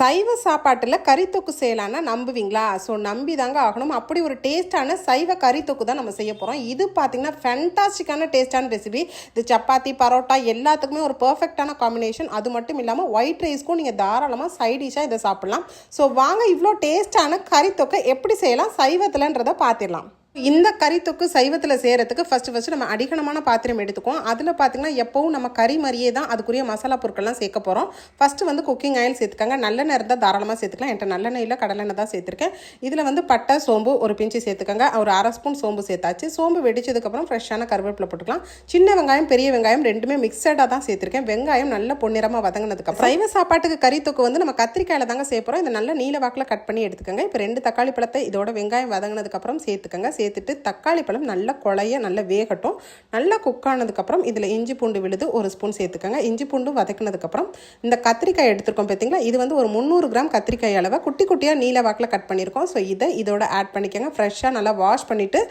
சைவ சாப்பாட்டில் கறித்தொக்கு செய்யலான்னா நம்புவீங்களா? ஸோ நம்பி தாங்க ஆகணும். அப்படி ஒரு டேஸ்ட்டான சைவ கறித்தொக்கு தான் நம்ம செய்ய போகிறோம் இது பார்த்தீங்கன்னா ஃபேண்டாஸ்டிக்கான டேஸ்டான ரெசிபி இது சப்பாத்தி பரோட்டா எல்லாத்துக்குமே ஒரு பர்ஃபெக்டான காம்பினேஷன் அது மட்டும் இல்லாமல் ஒயிட் ரைஸ்க்கும் நீங்கள் தாராளமாக சைட் டிஷ்ஷாக இதை சாப்பிட்லாம். ஸோ வாங்க இவ்வளோ டேஸ்டான கறித்தொக்கை எப்படி செய்யலாம்? சைவத்தில்ன்றதை பார்த்திடலாம் இந்த கறித்தொக்கு சைவத்தில் செய்கிறதுக்கு ஃபஸ்ட்டு ஃபஸ்ட்டு நம்ம அடிகனமான பாத்திரம் எடுத்துக்குவோம். அதில் பார்த்தீங்கன்னா எப்போவும் நம்ம கறி மாதிரியே தான் அதுக்குரிய மசாலா பொருட்கள்லாம் சேர்க்க போகிறோம் ஃபஸ்ட்டு வந்து குக்கிங் ஆயில் சேர்த்துக்கங்க. நல்லெண்ணெய் இருந்தால் தாராளமாக சேர்த்துக்கலாம். என்கிட்ட நல்லெண்ணெயில் கடலெண்ணெய் தான் சேர்த்துருக்கேன். இதில் வந்து பட்டை சோம்பு ஒரு பிஞ்சு சேர்த்துக்கங்க. ஒரு அரை ஸ்பூன் சோம்பு சேர்த்தாச்சு. சோம்பு வெடிச்சதுக்கப்புறம் ஃப்ரெஷ்ஷான கருவேப்பிலை போட்டுக்கலாம். சின்ன வெங்காயம் பெரிய வெங்காயம் ரெண்டுமே மிக்சடாக தான் சேர்த்துருக்கேன். வெங்காயம் நல்ல பொன்னிறமாக வதங்கினதுக்கப்புறம் சைவ சாப்பாட்டுக்கு கறித்தொக்கு வந்து நம்ம கத்திரிக்காயில் தாங்க சேர்ப்போம் போகிறோம் இதை நல்ல நீல வாக்கில் கட் பண்ணி எடுத்துக்கோங்க. இப்போ ரெண்டு தக்காளி பழத்தை இதோட வெங்காயம் வதங்கினதுக்கப்புறம் சேர்த்துக்கங்க. சேர்த்துட்டு தக்காளி பழம் நல்லா குழைய நல்லா வேகட்டும். நல்லா குக் ஆனதுக்கப்புறம் இதில் இஞ்சி பூண்டு விழுது ஒரு ஸ்பூன் சேர்த்துக்கோங்க. இஞ்சி பூண்டு வதக்கினதுக்கப்புறம் இந்த கத்திரிக்காய் எடுத்துருக்கோம் பார்த்தீங்களா இது வந்து ஒரு முந்நூறு கிராம் கத்திரிக்காய் அளவை குட்டி குட்டியாக நீல வாக்கில் கட் பண்ணியிருக்கோம். ஸோ இதை இதோட ஆட் பண்ணிக்கோங்க. ஃப்ரெஷ்ஷாக நல்லா வாஷ் பண்ணிவிட்டு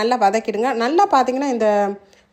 நல்லா வதக்கிடுங்க. நல்லா பார்த்தீங்கன்னா இந்த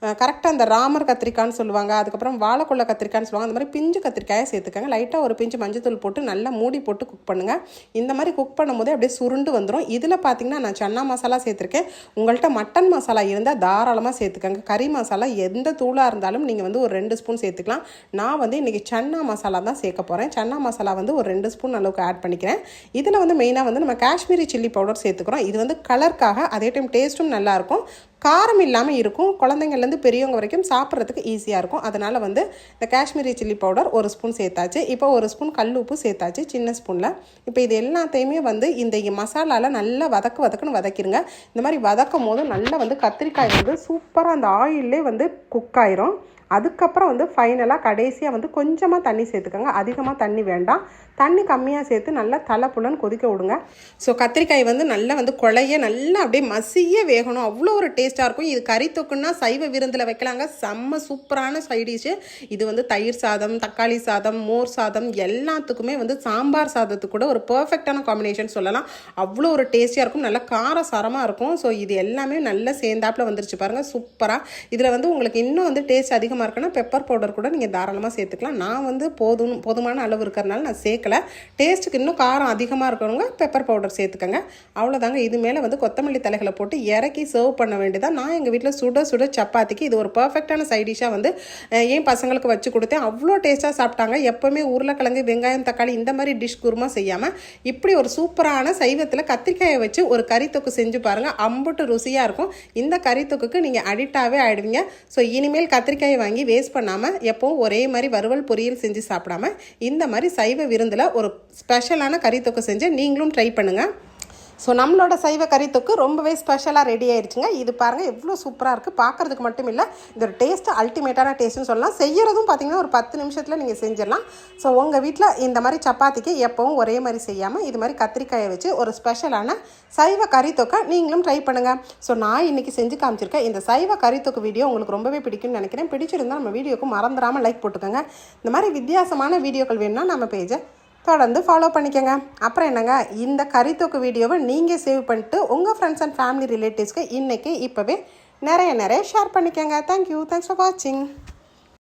கரெக்டாக அந்த ராமர் கத்திரிக்காய்னு சொல்லுவாங்க அதுக்கப்புறம் வாழைக்குள்ள கத்திரிக்காய்னு சொல்லுவாங்க அந்த மாதிரி பிஞ்சு கத்திரிக்காயை சேர்த்துக்கங்க. லைட்டாக ஒரு பிஞ்சு மஞ்சத்தூள் போட்டு நல்லா மூடி போட்டு குக் பண்ணுங்கள் இந்த மாதிரி குக் பண்ணும்போதே அப்படியே சுருண்டு வந்துடும் இதில் பார்த்தீங்கன்னா நான் சன்னா மசாலா சேர்த்துருக்கேன். உங்கள்கிட்ட மட்டன் மசாலா இருந்தால் தாராளமாக சேர்த்துக்கங்க. கறி மசாலா எந்த தூளாக இருந்தாலும் நீங்கள் வந்து ஒரு ரெண்டு ஸ்பூன் சேர்த்துக்கலாம். நான் வந்து இன்றைக்கி சன்னா மசாலா தான் சேர்க்க போகிறேன் சன்னா மசாலா வந்து ஒரு ரெண்டு ஸ்பூன் அளவுக்கு ஆட் பண்ணிக்கிறேன். இதில் வந்து மெயினாக வந்து நம்ம காஷ்மீரி சில்லி பவுடர் சேர்த்துக்கிறோம். இது வந்து கலருக்காக அதே டைம் டேஸ்ட்டும் நல்லாயிருக்கும் காரம் இல்லாமல் இருக்கும். குழந்தைங்கள்லேருந்து பெரியவங்க வரைக்கும் சாப்பிட்றதுக்கு ஈஸியாக இருக்கும். அதனால் வந்து இந்த காஷ்மீரி சில்லி பவுடர் ஒரு ஸ்பூன் சேர்த்தாச்சு. இப்போ ஒரு ஸ்பூன் கல் உப்பு சேர்த்தாச்சு சின்ன ஸ்பூனில். இப்போ இது எல்லாத்தையுமே வந்து இந்த மசாலாவில் நல்லா வதக்கு வதக்குன்னு வதக்கிடுங்க இந்த மாதிரி வதக்கும் போது நல்லா வந்து கத்திரிக்காய் வந்து சூப்பராக அந்த ஆயிலே வந்து குக் ஆயிரும். அதுக்கப்புறம் வந்து ஃபைனலாக கடைசியாக வந்து கொஞ்சமாக தண்ணி சேர்த்துக்கோங்க. அதிகமாக தண்ணி வேண்டாம். தண்ணி கம்மியாக சேர்த்து நல்லா தலை புலன்னு கொதிக்க விடுங்க. ஸோ கத்திரிக்காய் வந்து நல்லா வந்து குழைய நல்லா அப்படியே மசிய வேகணும். அவ்வளோ ஒரு டேஸ்ட்டாக இருக்கும். இது கறி தொக்குன்னா சைவ விருந்தில் வைக்கலாங்க. செம்ம சூப்பரான சைடிஷு இது வந்து தயிர் சாதம் தக்காளி சாதம் மோர் சாதம் எல்லாத்துக்குமே வந்து சாம்பார் சாதத்துக்கு கூட ஒரு பர்ஃபெக்டான காம்பினேஷன் சொல்லலாம். அவ்வளோ ஒரு டேஸ்டியாக இருக்கும். நல்லா கார சாரமாக இருக்கும். ஸோ இது எல்லாமே நல்லா சேர்ந்தாப்பில் வந்துருச்சு பாருங்கள் சூப்பராக இதில் வந்து உங்களுக்கு இன்னும் வந்து டேஸ்ட் அதிகமாக இருக்குன்னா பெப்பர் பவுடர் கூட நீங்கள் தாராளமாக சேர்த்துக்கலாம். நான் வந்து போதும் போதுமான அளவு இருக்கிறதுனால நான் சேர்க்கல. டேஸ்ட்டுக்கு இன்னும் காரம் அதிகமாக இருக்கிறவங்க பெப்பர் பவுடர் சேர்த்துக்கோங்க. அவ்வளோதாங்க இது மேலே வந்து கொத்தமல்லி தலைகளை போட்டு இறக்கி சர்வ் பண்ண வேண்டியதான் நான் எங்கள் வீட்டில் சுட சுட சப்பாத்திக்கு இது ஒரு பர்ஃபெக்டான சைடிஷாக வந்து என் பசங்களுக்கு வச்சு கொடுத்தேன். அவ்வளோ டேஸ்ட்டாக சாப்பிட்டாங்க. எப்போவுமே உருளைக்கிழங்கு வெங்காயம் தக்காளி இந்த மாதிரி டிஷ் குருமா செய்யாமல் இப்படி ஒரு சூப்பரான சைவத்தில் கத்திரிக்காயை வச்சு ஒரு கறித்தொக்கு செஞ்சு பாருங்கள் அம்புட்டு ருசியாக இருக்கும். இந்த கறித்தொக்குக்கு நீங்கள் அடிக்டாகவே ஆயிடுவீங்க. ஸோ இனிமேல் கத்திரிக்காயை வாங்கி வேஸ்ட் பண்ணாமல் எப்போவும் ஒரே மாதிரி வறுவல் பொரியல் செஞ்சு சாப்பிடாம இந்த மாதிரி சைவ விருந்தில் ஒரு ஸ்பெஷலான கறித்தொக்கு செஞ்சு நீங்களும் ட்ரை பண்ணுங்கள் ஸோ நம்மளோட சைவ கறித்தொக்கு ரொம்பவே ஸ்பெஷலாக ரெடி ஆயிடுச்சுங்க இது பாருங்கள் எவ்வளோ சூப்பராக இருக்குது பார்க்குறதுக்கு மட்டும் இல்லை இதோட டேஸ்ட்டு அல்டிமேட்டான டேஸ்ட்னு சொல்லலாம். செய்கிறதும் பார்த்திங்கன்னா ஒரு பத்து நிமிஷத்தில் நீங்கள் செஞ்சிடலாம். ஸோ உங்கள் வீட்டில் இந்த மாதிரி சப்பாத்திக்கு எப்போவும் ஒரே மாதிரி செய்யாமல் இது மாதிரி கத்திரிக்காயை வச்சு ஒரு ஸ்பெஷலான சைவ கறித்தொக்கை நீங்களும் ட்ரை பண்ணுங்கள் ஸோ நான் இன்றைக்கி செஞ்சு காமிச்சிருக்கேன் இந்த சைவ கறித்தொக்கு வீடியோ உங்களுக்கு ரொம்பவே பிடிக்கும்னு நினைக்கிறேன். பிடிச்சிருந்தால் நம்ம வீடியோக்கு மறந்துடாமல் லைக் போட்டுக்கோங்க. இந்த மாதிரி வித்தியாசமான வீடியோக்கள் வேணும்னா நம்ம பேஜை தொடர்ந்து ஃபாலோ பண்ணிக்கோங்க. அப்புறம் என்னங்க? இந்த கறித்தொக்கு வீடியோவை நீங்கள் சேவ் பண்ணிட்டு உங்கள் ஃப்ரெண்ட்ஸ் அண்ட் ஃபேமிலி ரிலேட்டிவ்ஸ்க்கு இன்றைக்கி இப்போவே நிறைய நிறைய ஷேர் பண்ணிக்கோங்க. தேங்க்யூ தேங்க்ஸ் ஃபார் வாட்சிங்